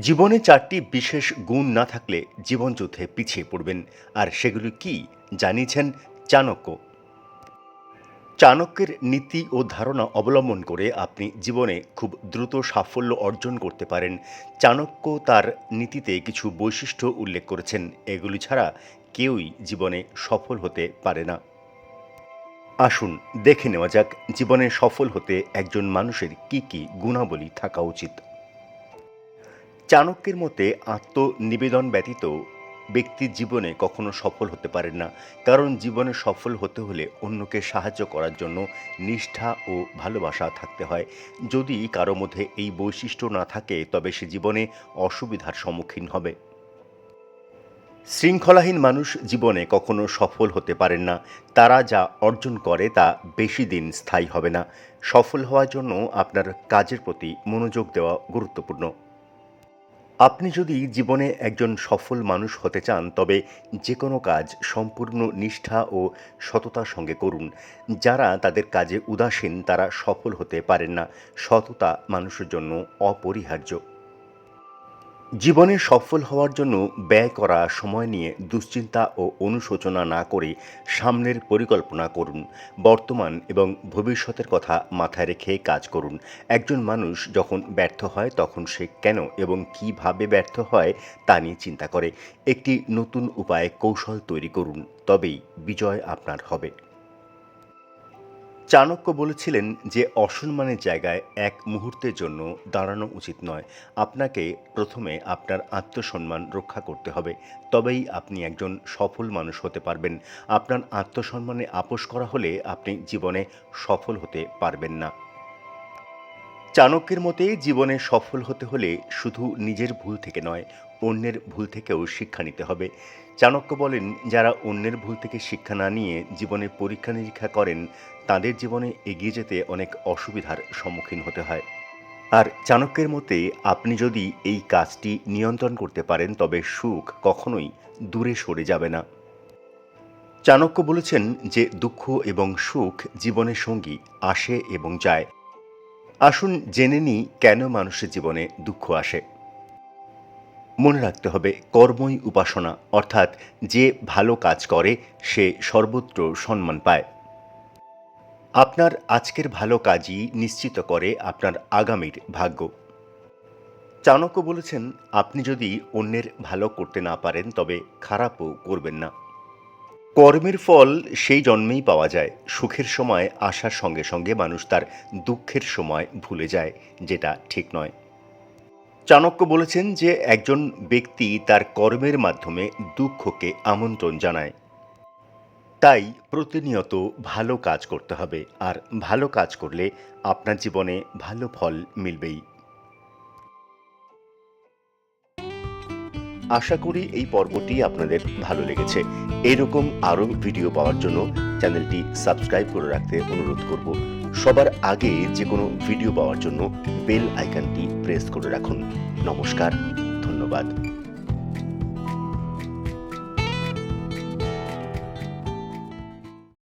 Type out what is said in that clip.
জীবনে চারটি বিশেষ গুণ না থাকলে জীবনযুদ্ধে পিছিয়ে পড়বেন। আর সেগুলি কি জানিয়েছেন চাণক্য। চাণক্যের নীতি ও ধারণা অবলম্বন করে আপনি জীবনে খুব দ্রুত সাফল্য অর্জন করতে পারেন। চাণক্য তার নীতিতে কিছু বৈশিষ্ট্য উল্লেখ করেছেন। এগুলি ছাড়া কেউই জীবনে সফল হতে পারে না। আসুন দেখে নেওয়া যাক জীবনে সফল হতে একজন মানুষের কি কি গুণাবলী থাকা উচিত। চাণক্যের মতে আত্মনিবেদন ব্যতীত ব্যক্তি জীবনে কখনো সফল হতে পারেন না। কারণ জীবনে সফল হতে হলে অন্যকে সাহায্য করার জন্য নিষ্ঠা ও ভালোবাসা থাকতে হয়। যদি কারও মধ্যে এই বৈশিষ্ট্য না থাকে, তবে সে জীবনে অসুবিধার সম্মুখীন হবে। শৃঙ্খলাহীন মানুষ জীবনে কখনো সফল হতে পারেন না। তারা যা অর্জন করে, তা বেশি দিন স্থায়ী হবে না। সফল হওয়ার জন্য আপনার কাজের প্রতি মনোযোগ দেওয়া গুরুত্বপূর্ণ। আপনি যদি জীবনে একজন সফল মানুষ হতে চান, তবে যে কোনো কাজ সম্পূর্ণ নিষ্ঠা ও সততার সঙ্গে করুন। যারা তাদের কাজে উদাসীন, তারা সফল হতে পারেন না। সততা মানুষের জন্য অপরিহার্য। জীবনে সফল হওয়ার জন্য ব্যয় করা সময় নিয়ে দুশ্চিন্তা ও অনুশোচনা না করে সামনের পরিকল্পনা করুন। বর্তমান এবং ভবিষ্যতের কথা মাথায় রেখে কাজ করুন। একজন মানুষ যখন ব্যর্থ হয়, তখন সে কেন এবং কীভাবে ব্যর্থ হয় তা নিয়ে চিন্তা করে। একটি নতুন উপায়ে কৌশল তৈরি করুন, তবেই বিজয় আপনার হবে। চাণক্য বলেছিলেন যে অসম্মানের জায়গায় এক মুহূর্তের জন্য দাঁড়ানো উচিত নয়। আপনাকে প্রথমে আপনার আত্মসম্মান রক্ষা করতে হবে। তবেই আপনি একজন সফল মানুষ হতে পারবেন। আপনার আত্মসম্মানে আপোষ করা হলে আপনি জীবনে সফল হতে পারবেন না। চাণক্যের মতে জীবনে সফল হতে হলে শুধু নিজের ভুল থেকে নয়, অন্যের ভুল থেকেও শিক্ষা নিতে হবে। চাণক্য বলেন, যারা অন্যের ভুল থেকে শিক্ষা না নিয়ে জীবনে পরীক্ষা নিরীক্ষা করেন, তাদের জীবনে এগিয়ে যেতে অনেক অসুবিধার সম্মুখীন হতে হয়। আর চাণক্যের মতে, আপনি যদি এই কাজটি নিয়ন্ত্রণ করতে পারেন, তবে সুখ কখনোই দূরে সরে যাবে না। চাণক্য বলেছেন যে, দুঃখ এবং সুখ জীবনের সঙ্গী আসে এবং যায়। আসুন জেনে নিই কেন মানুষের জীবনে দুঃখ আসে। মনে রাখতে হবে, কর্মই উপাসনা, অর্থাৎ যে ভালো কাজ করে, সে সর্বত্র সম্মান পায়। আপনার আজকের ভালো কাজই নিশ্চিত করে আপনার আগামীর ভাগ্য। চাণক্য বলেছেন, আপনি যদি অন্যের ভালো করতে না পারেন, তবে খারাপও করবেন না। কর্মের ফল সেই জন্মেই পাওয়া যায়। সুখের সময় আসার সঙ্গে সঙ্গে মানুষ তার দুঃখের সময় ভুলে যায়, যেটা ঠিক নয়। চাণক্য বলেছেন যে একজন ব্যক্তি তার কর্মের মাধ্যমে দুঃখকে আমন্ত্রণ জানায়। তাই প্রতিনিয়ত ভালো কাজ করতে হবে, আর ভালো কাজ করলে আপনার জীবনে ভালো ফল মিলবেই। আশা করি এই পর্বটি আপনাদের ভালো লেগেছে। এরকম আরও ভিডিও পাওয়ার জন্য চ্যানেলটি সাবস্ক্রাইব করে রাখতে অনুরোধ করব। সবার আগে যে কোনো ভিডিও পাওয়ার জন্য বেল আইকনটি প্রেস করে রাখুন। নমস্কার, ধন্যবাদ।